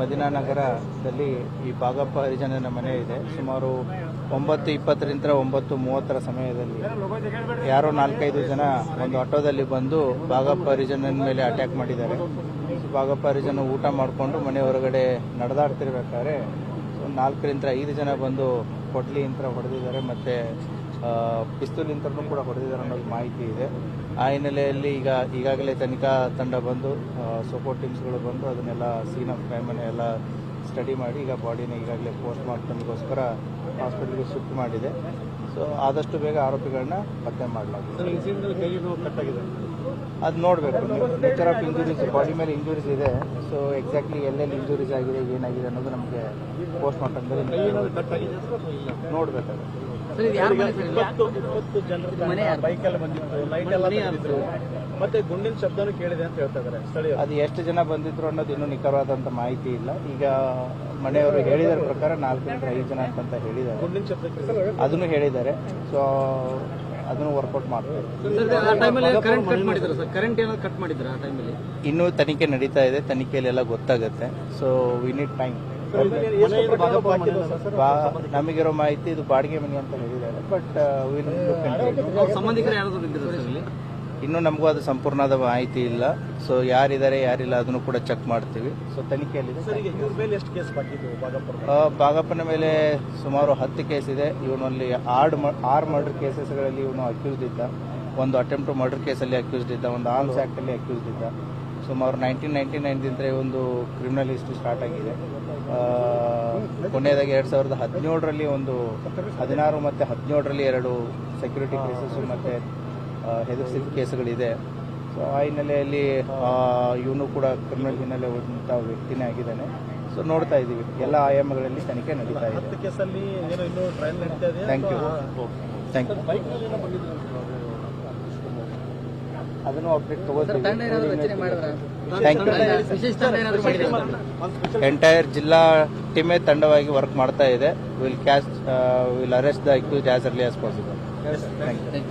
ಮದಿನಾನಗರದಲ್ಲಿ ಈ ಬಾಗಪ್ಪ ಹರಿಜನನ ಮನೆ ಇದೆ. ಸುಮಾರು ಒಂಬತ್ತು ಇಪ್ಪತ್ತರಿಂದ ಒಂಬತ್ತು ಮೂವತ್ತರ ಸಮಯದಲ್ಲಿ ಯಾರೋ ನಾಲ್ಕೈದು ಜನ ಒಂದು ಆಟೋದಲ್ಲಿ ಬಂದು ಬಾಗಪ್ಪ ಹರಿಜನನ ಮೇಲೆ ಅಟ್ಯಾಕ್ ಮಾಡಿದ್ದಾರೆ. ಬಾಗಪ್ಪ ಹರಿಜನ ಊಟ ಮಾಡಿಕೊಂಡು ಮನೆ ಹೊರಗಡೆ ನಡೆದಾಡ್ತಿರ್ಬೇಕಾದ್ರೆ ನಾಲ್ಕರಿಂದ ಐದು ಜನ ಬಂದು ಕೊಡ್ಲಿ ಇಂತ ಹೊಡೆದಿದ್ದಾರೆ. ಮತ್ತು ಪಿಸ್ತೂಲ್ ಯಂತ್ರನೂ ಕೂಡ ಹೊಡೆದಿದ್ದಾರೆ ಅನ್ನೋದು ಮಾಹಿತಿ ಇದೆ. ಆ ಹಿನ್ನೆಲೆಯಲ್ಲಿ ಈಗ ಈಗಾಗಲೇ ತನಿಖಾ ತಂಡ ಬಂದು ಸಪೋರ್ಟ್ ಟೀಮ್ಸ್ಗಳು ಬಂದು ಅದನ್ನೆಲ್ಲ ಸೀನ್ ಆಫ್ ಕ್ರೈಮನ್ನು ಎಲ್ಲ ಸ್ಟಡಿ ಮಾಡಿ ಈಗ ಬಾಡಿನ ಈಗಾಗಲೇ ಪೋಸ್ಟ್ ಮಾರ್ಟಮ್ಗೋಸ್ಕರ ಹಾಸ್ಪಿಟಲ್ಗೆ ಶಿಫ್ಟ್ ಮಾಡಿದೆ. ಸೊ ಆದಷ್ಟು ಬೇಗ ಆರೋಪಿಗಳನ್ನ ಪತ್ತೆ ಮಾಡಲಾಗಿದೆ. ಅದು ನೋಡಬೇಕು. ನೇಚರ್ ಆಫ್ ಇಂಜುರೀಸ್ ಬಾಡಿ ಮೇಲೆ ಇಂಜುರೀಸ್ ಇದೆ ಸೊ ಎಕ್ಸಾಕ್ಟ್ಲಿ ಎಲ್ಲೆಲ್ಲಿ ಇಂಜುರೀಸ್ ಆಗಿದೆ ಏನಾಗಿದೆ ಅನ್ನೋದು ನಮಗೆ ಪೋಸ್ಟ್ ಮಾರ್ಟಮ್ದಲ್ಲಿ ನೋಡಬೇಕಾಗುತ್ತೆ ಸರ್ ಇದು ಯಾರ ಸರ್ ಇದು? ಇಪ್ಪತ್ತು ಇಪ್ಪತ್ತು ಜನರ ಮನೆ ಯಾರ್ದು? ಬೈಕೆಲ್ಲ ಬಂದಿತ್ತು. ಲೈಟ್ ಎಲ್ಲ ಮನೆ ಮತ್ತೆ ಗುಂಡಿನ ಶಬ್ದನೂ ಕೇಳಿದೆ ಅಂತ ಹೇಳ್ತಾ ಅದು ಎಷ್ಟು ಜನ ಬಂದಿದ್ರು ಅನ್ನೋದು ಇನ್ನೂ ನಿಖರವಾದಂತ ಮಾಹಿತಿ ಇಲ್ಲ. ಈಗ ಮನೆಯವರು ಹೇಳಿದ ಪ್ರಕಾರ ನಾಲ್ಕರಿಂದ ಐದು ಜನ ಅಂತ ಹೇಳಿದ್ದಾರೆ. ಗುಂಡಿನ ಶಬ್ದ ಕೇಳಿದೆ. ಅದನ್ನು ಹೇಳಿದ್ದಾರೆ. ಸೊ ಅದನ್ನು ವರ್ಕೌಟ್ ಮಾಡ್ತೀವಿ ಇನ್ನೂ ತನಿಖೆ ನಡೀತಾ ಇದೆ ತನಿಖೆಯಲ್ಲಿ ಎಲ್ಲ ಗೊತ್ತಾಗುತ್ತೆ ಸೊ ವಿ ನೀಡ್ ಟೈಮ್? ನಮಗಿರೋ ಮಾಹಿತಿ ಇದು ಬಾಡಿಗೆ ಮನೆ ಅಂತ ಹೇಳಿದ್ದಾರೆ. ಬಟ್ ಸಂಬಂಧಿಕರು ಸಂಬಂಧಿಕರು ಇನ್ನೂ ನಮಗೂ ಅದು ಸಂಪೂರ್ಣವಾದ ಮಾಹಿತಿ ಇಲ್ಲ. ಸೊ ಯಾರಿದ್ದಾರೆ ಯಾರಿಲ್ಲ ಅದನ್ನು ಕೂಡ ಚೆಕ್ ಮಾಡ್ತೀವಿ. ಸೊ ತನಿಖೆಯಲ್ಲಿ ಬಾಗಪ್ಪನ ಮೇಲೆ? ಸುಮಾರು ಹತ್ತು ಕೇಸ್ ಇದೆ. ಇವನಲ್ಲಿ ಆರ್ಡ್ ಆರು ಮರ್ಡರ್ ಕೇಸಸ್ಗಳಲ್ಲಿ ಇವನು ಅಕ್ಯೂಸ್ಡ್ ಇದ್ದ. ಒಂದು ಅಟೆಂಪ್ಟ್ ಮರ್ಡರ್ ಕೇಸಲ್ಲಿ ಅಕ್ಯೂಸ್ಡ್ ಇದ್ದ. ಒಂದು ಆರ್ಮ್ಸ್ ಆ್ಯಕ್ಟಲ್ಲಿ ಅಕ್ಯೂಸ್ಡ್ ಇದ್ದ. ಸುಮಾರು ನೈನ್ಟೀನ್ ನೈಂಟಿ ನೈನ್ದಿಂದ ಒಂದು ಕ್ರಿಮಿನಲ್ ಹಿಸ್ಟ್ರಿ ಸ್ಟಾರ್ಟ್ ಆಗಿದೆ. ಕೊನೆಯದಾಗಿ ಎರಡು ಸಾವಿರದ ಹದಿನೇಳರಲ್ಲಿ ಒಂದು ಹದಿನಾರು ಮತ್ತು ಹದಿನೇಳರಲ್ಲಿ ಎರಡು ಸೆಕ್ಯೂರಿಟಿ ಕೇಸಸ್ ಮತ್ತು ಹೆದರ್ಸಿದ ಕೇಸುಗಳಿದೆ. ಸೊ ಆ ಹಿನ್ನೆಲೆಯಲ್ಲಿ ಇವನು ಕೂಡ ಕ್ರಿಮಿನಲ್ ಹಿನ್ನೆಲೆ ಹೊಂದಂಥ ವ್ಯಕ್ತಿನೇ ಆಗಿದ್ದಾನೆ. ಸೊ ನೋಡ್ತಾ ಇದ್ದೀವಿ. ಎಲ್ಲ ಆಯಾಮಗಳಲ್ಲಿ ತನಿಖೆ ನಡೀತಾ ಇದೆ. ಕೇಸಲ್ಲಿ ಏನೋ ಇನ್ನೂ ಟ್ರಯಲ್ ನಡೀತಾ ಇದೆ ಥ್ಯಾಂಕ್ ಯು ಥ್ಯಾಂಕ್ ಯು ಅದನ್ನು ಅಪ್ಡೇಟ್ ಸರ್ ತಂಡ ರಚನೆ ತಗೋತೀವಿ ಎಂಟೈರ್ ಜಿಲ್ಲಾ ಟೀಮೇ ತಂಡವಾಗಿ ವರ್ಕ್ ಮಾಡ್ತಾ ಇದೆ. Will catch will arrest the accuse as early as possible thank you